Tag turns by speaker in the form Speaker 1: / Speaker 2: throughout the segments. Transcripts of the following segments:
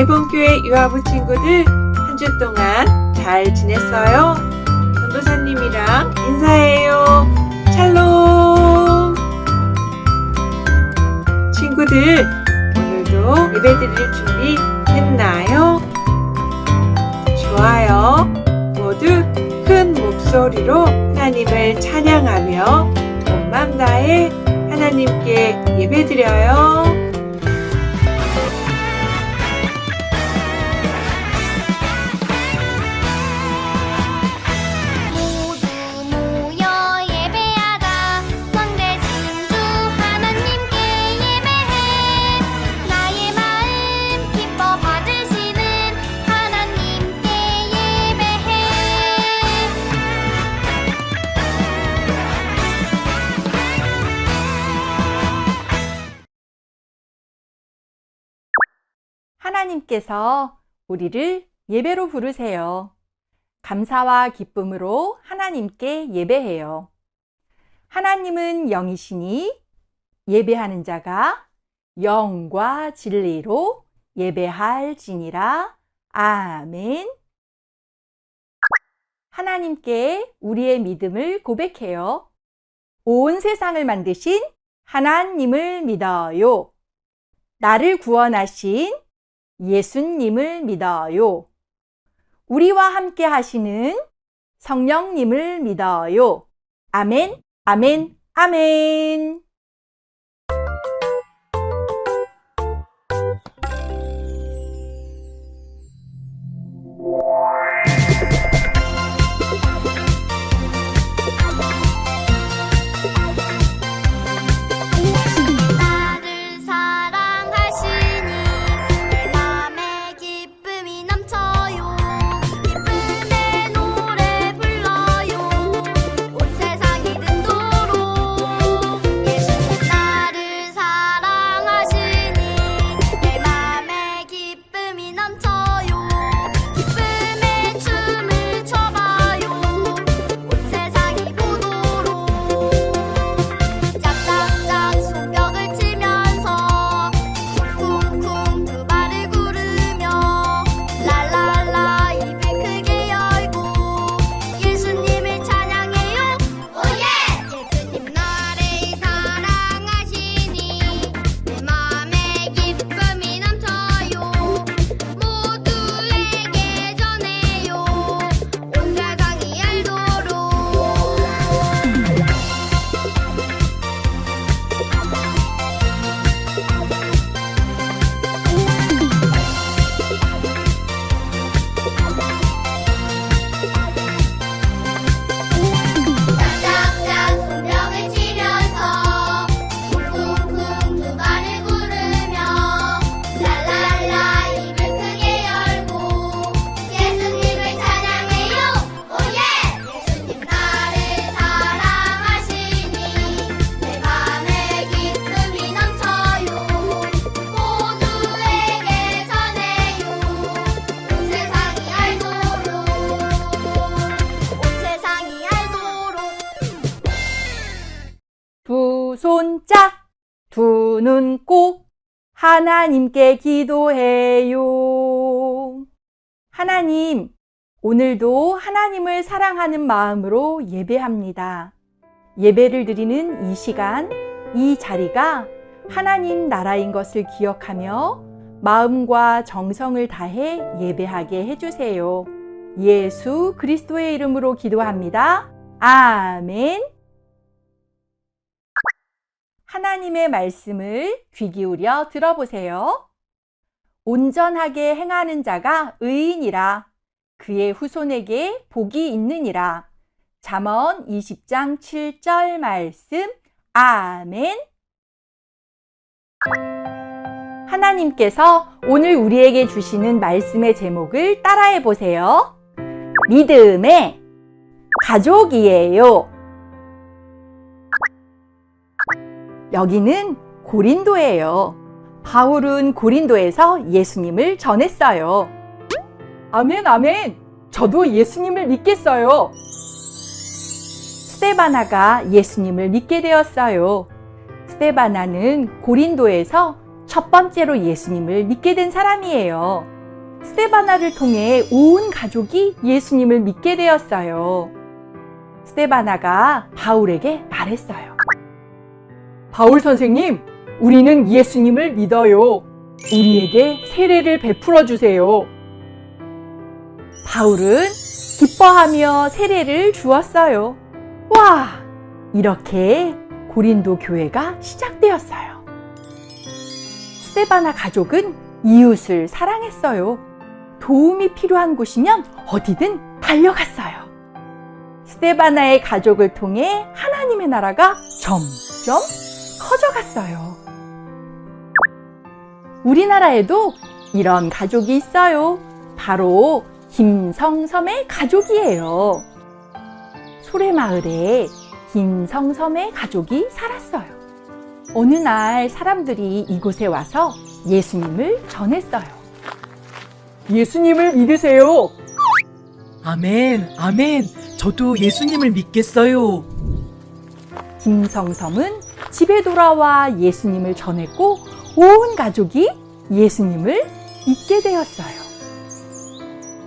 Speaker 1: 개봉교회 유아부 친구들 한 주 동안 잘 지냈어요? 전도사님이랑 인사해요. 샬롬! 친구들, 오늘도 예배 드릴 준비 됐나요? 좋아요. 모두 큰 목소리로 하나님을 찬양하며 온 맘 다해 하나님께 예배 드려요.
Speaker 2: 하나님께서 우리를 예배로 부르세요. 감사와 기쁨으로 하나님께 예배해요. 하나님은 영이시니 예배하는 자가 영과 진리로 예배할 지니라. 아멘. 하나님께 우리의 믿음을 고백해요. 온 세상을 만드신 하나님을 믿어요. 나를 구원하신 예수님을 믿어요. 우리와 함께 하시는 성령님을 믿어요. 아멘, 아멘, 아멘.
Speaker 3: 기쁨 두 손
Speaker 2: 짝, 두 눈 꼭, 하나님께 기도해요. 하나님, 오늘도 하나님을 사랑하는 마음으로 예배합니다. 예배를 드리는 이 시간, 이 자리가 하나님 나라인 것을 기억하며 마음과 정성을 다해 예배하게 해주세요. 예수 그리스도의 이름으로 기도합니다. 아멘. 하나님의 말씀을 귀 기울여 들어보세요. 온전하게 행하는 자가 의인이라 그의 후손에게 복이 있느니라. 잠언 20장 7절 말씀. 아멘. 하나님께서 오늘 우리에게 주시는 말씀의 제목을 따라해 보세요. 믿음의 가족이에요. 여기는 고린도예요. 바울은 고린도에서 예수님을 전했어요. 아멘, 아멘. 저도 예수님을 믿겠어요. 스테바나가 예수님을 믿게 되었어요. 스테바나는 고린도에서 첫 번째로 예수님을 믿게 된 사람이에요. 스테바나를 통해 온 가족이 예수님을 믿게 되었어요. 스테바나가 바울에게 말했어요. 바울 선생님, 우리는 예수님을 믿어요. 우리에게 세례를 베풀어 주세요. 바울은 기뻐하며 세례를 주었어요. 와! 이렇게 고린도 교회가 시작되었어요. 스테바나 가족은 이웃을 사랑했어요. 도움이 필요한 곳이면 어디든 달려갔어요. 스테바나의 가족을 통해 하나님의 나라가 점점 커져갔어요. 우리나라에도 이런 가족이 있어요. 바로 김성섬의 가족이에요. 소래마을에 김성섬의 가족이 살았어요. 어느 날 사람들이 이곳에 와서 예수님을 전했어요. 예수님을 믿으세요.
Speaker 4: 아멘, 아멘. 저도 예수님을 믿겠어요.
Speaker 2: 김성섬은 집에 돌아와 예수님을 전했고 온 가족이 예수님을 믿게 되었어요.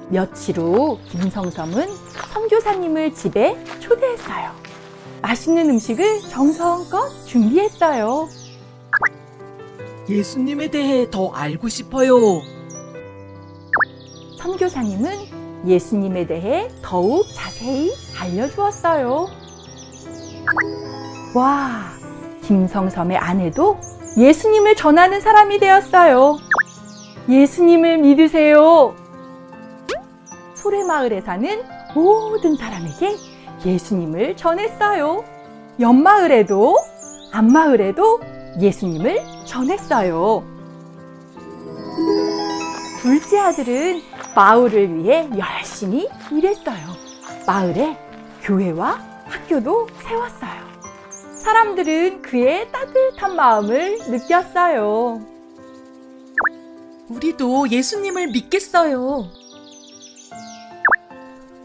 Speaker 2: 며칠 후 김성섬은 선교사님을 집에 초대했어요. 맛있는 음식을 정성껏 준비했어요.
Speaker 4: 예수님에 대해 더 알고 싶어요.
Speaker 2: 선교사님은 예수님에 대해 더욱 자세히 알려주었어요. 와, 김성섬의 아내도 예수님을 전하는 사람이 되었어요. 예수님을 믿으세요. 소래마을에 사는 모든 사람에게 예수님을 전했어요. 옆마을에도, 앞마을에도 예수님을 전했어요. 둘째 아들은 마을을 위해 열심히 일했어요. 마을에 교회와 학교도 세웠어요. 사람들은 그의 따뜻한 마음을 느꼈어요.
Speaker 4: 우리도 예수님을 믿겠어요.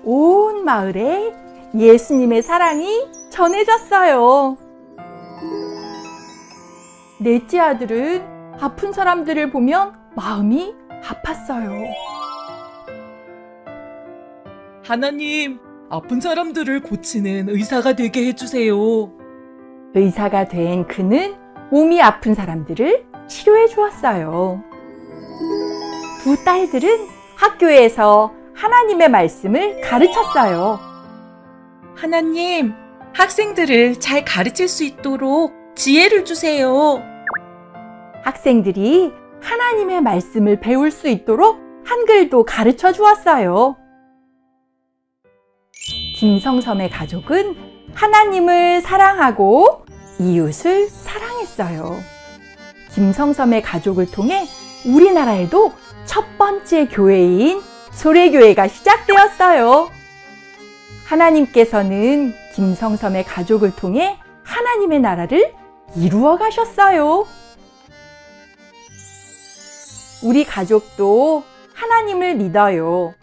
Speaker 2: 온 마을에 예수님의 사랑이 전해졌어요. 넷째 아들은 아픈 사람들을 보면 마음이 아팠어요.
Speaker 4: 하나님, 아픈 사람들을 고치는 의사가 되게 해주세요.
Speaker 2: 의사가 된 그는 몸이 아픈 사람들을 치료해 주었어요. 두 딸들은 학교에서 하나님의 말씀을 가르쳤어요.
Speaker 4: 하나님, 학생들을 잘 가르칠 수 있도록 지혜를 주세요.
Speaker 2: 학생들이 하나님의 말씀을 배울 수 있도록 한글도 가르쳐 주었어요. 김성섬의 가족은 하나님을 사랑하고 이웃을 사랑했어요. 김성섬의 가족을 통해 우리나라에도 첫 번째 교회인 소래교회가 시작되었어요. 하나님께서는 김성섬의 가족을 통해 하나님의 나라를 이루어 가셨어요. 우리 가족도 하나님을 믿어요.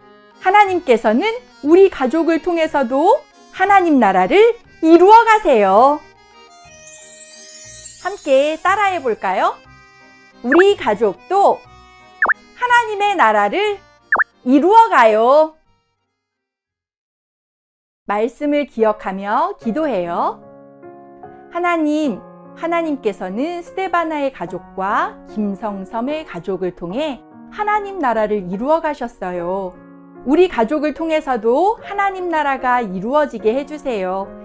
Speaker 2: 하나님께서는 우리 가족을 통해서도 하나님 나라를 이루어 가세요. 함께 따라해 볼까요? 우리 가족도 하나님의 나라를 이루어 가요. 말씀을 기억하며 기도해요. 하나님, 하나님께서는 스테바나의 가족과 김성섬의 가족을 통해 하나님 나라를 이루어 가셨어요. 우리 가족을 통해서도 하나님 나라가 이루어지게 해주세요.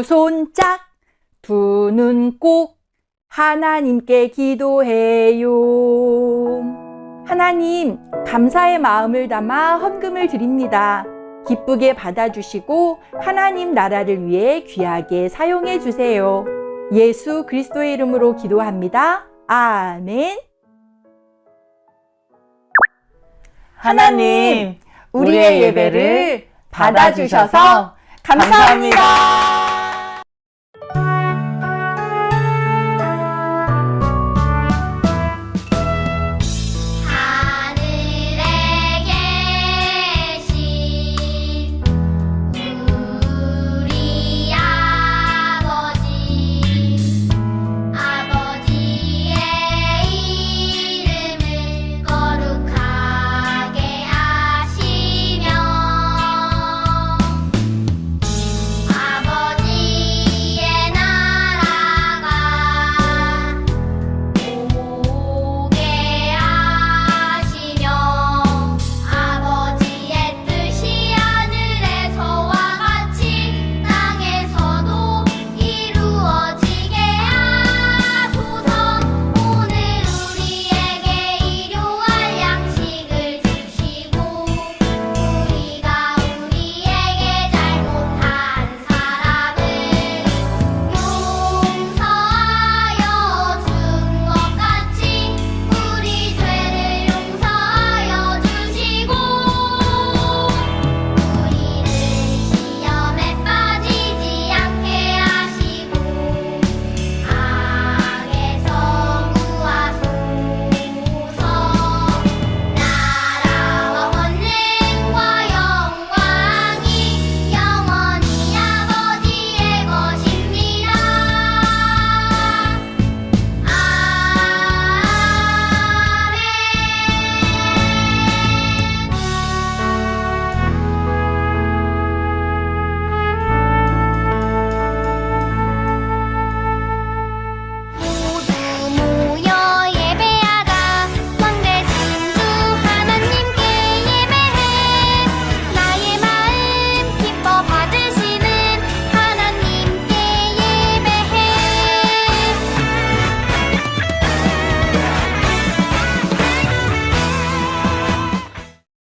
Speaker 2: 두 손 짝, 두 눈 꼭, 하나님께 기도해요. 하나님, 감사의 마음을 담아 헌금을 드립니다. 기쁘게 받아주시고 하나님 나라를 위해 귀하게 사용해 주세요. 예수 그리스도의 이름으로 기도합니다. 아멘. 하나님, 우리의 예배를 받아주셔서 감사합니다.